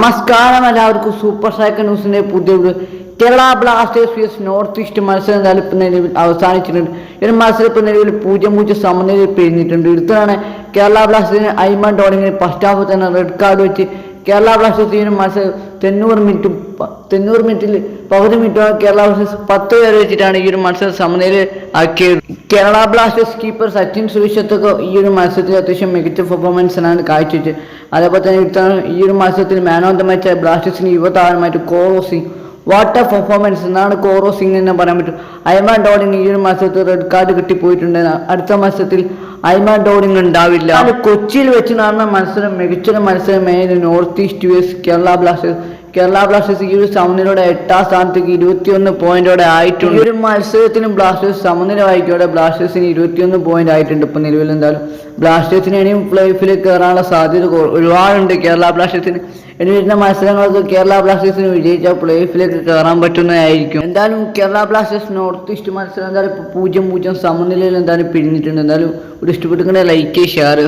നമസ്കാരം എല്ലാവർക്കും super cycle ന്യൂസിന്റെ പുതിയ. Kerala Blasters vs north east മത്സരം എന്തായാലും ഇപ്പം നിലവിൽ അവസാനിച്ചിട്ടുണ്ട്. ഈ ഒരു മത്സരം ഇപ്പം നിലവിൽ പൂജ്യം പൂജ്യം സമനിലയിൽ പിരിഞ്ഞിട്ടുണ്ട്. ഇടുത്താണ് കേരള ബ്ലാസ്റ്റേഴ്സിന് ഐമൺ ഡോളിങ്ങിന് ഫസ്റ്റ് ഹാഫ് തന്നെ റെഡ് കാർഡ് വെച്ച് കേരള ബ്ലാസ്റ്റേഴ്സ് ഈ മത്സരം തൊണ്ണൂറ് മിനിറ്റും തൊണ്ണൂറ് മിനിറ്റിൽ പകുതി മിനിറ്റോളം കേരള ബ്ലാസ്റ്റേഴ്സ് പത്ത് പേര് വെച്ചിട്ടാണ് ഈ ഒരു മത്സരം സമനിലയിൽ ആക്കിയത്. കേരള ബ്ലാസ്റ്റേഴ്സ് കീപ്പർ സച്ചിൻ സുരക്ഷത്തൊക്കെ ഈ ഒരു മത്സരത്തിൽ അത്യാവശ്യം മികച്ച പെർഫോമൻസിനാണ് കാഴ്ചവെച്ചത്. അതേപോലെ തന്നെ ഈ ഒരു മത്സരത്തിൽ മാൻ ഓഫ് ദ മാച്ച് ബ്ലാസ്റ്റേഴ്സിന് യുവതാരമായിട്ട് Koro Singh what a performance എന്നാണ് കോറോ സിംഗ് എന്ന് പറയാൻ പറ്റും. ഐമാൻ ഡോഡിങ് ഈ ഒരു മത്സരത്തിൽ റെഡ് കാർഡ് കിട്ടിപ്പോയിട്ടുണ്ട്. അടുത്ത മത്സരത്തിൽ ഐമാൻ ഡോഡിങ് ഉണ്ടാവില്ല. കൊച്ചിയിൽ വെച്ച് നടന്ന മത്സരം മികച്ചൊരു മത്സരമായിരുന്നു north east vs Kerala Blasters Kerala Blasters ഈ ഒരു സമനിലയുടെ എട്ടാം സ്ഥാനത്തേക്ക് ഇരുപത്തിയൊന്ന് പോയിന്റോടെ ആയിട്ടുണ്ട്. ഈ ഒരു മത്സരത്തിനും ബ്ലാസ്റ്റേഴ്സ് സമനില വായിക്കോടെ ബ്ലാസ്റ്റേഴ്സിന് ഇരുപത്തിയൊന്ന് പോയിന്റ് ആയിട്ടുണ്ട്. ഇപ്പൊ നിലവിൽ എന്തായാലും ബ്ലാസ്റ്റേഴ്സിന് ഇനിയും പ്ലേ ഓഫിൽ കയറാനുള്ള സാധ്യത ഒരുപാടുണ്ട്. കേരള ബ്ലാസ്റ്റേഴ്സിന് ഇനി വരുന്ന മത്സരങ്ങൾക്ക് കേരള ബ്ലാസ്റ്റേഴ്സിന് വിജയിച്ചാൽ പ്ലേ ഓഫിലേക്ക് കയറാൻ പറ്റുന്നതായിരിക്കും. എന്തായാലും കേരള ബ്ലാസ്റ്റേഴ്സ് നോർത്ത് ഈസ്റ്റ് മത്സരം എന്തായാലും പൂജ്യം പൂജ്യം സമനിലയിൽ എന്തായാലും പിരിഞ്ഞിട്ടുണ്ട്. എന്തായാലും ഒരു ഇഷ്ടപ്പെട്ടിട്ടുണ്ടെങ്കിൽ ലൈക്ക് ഷെയർ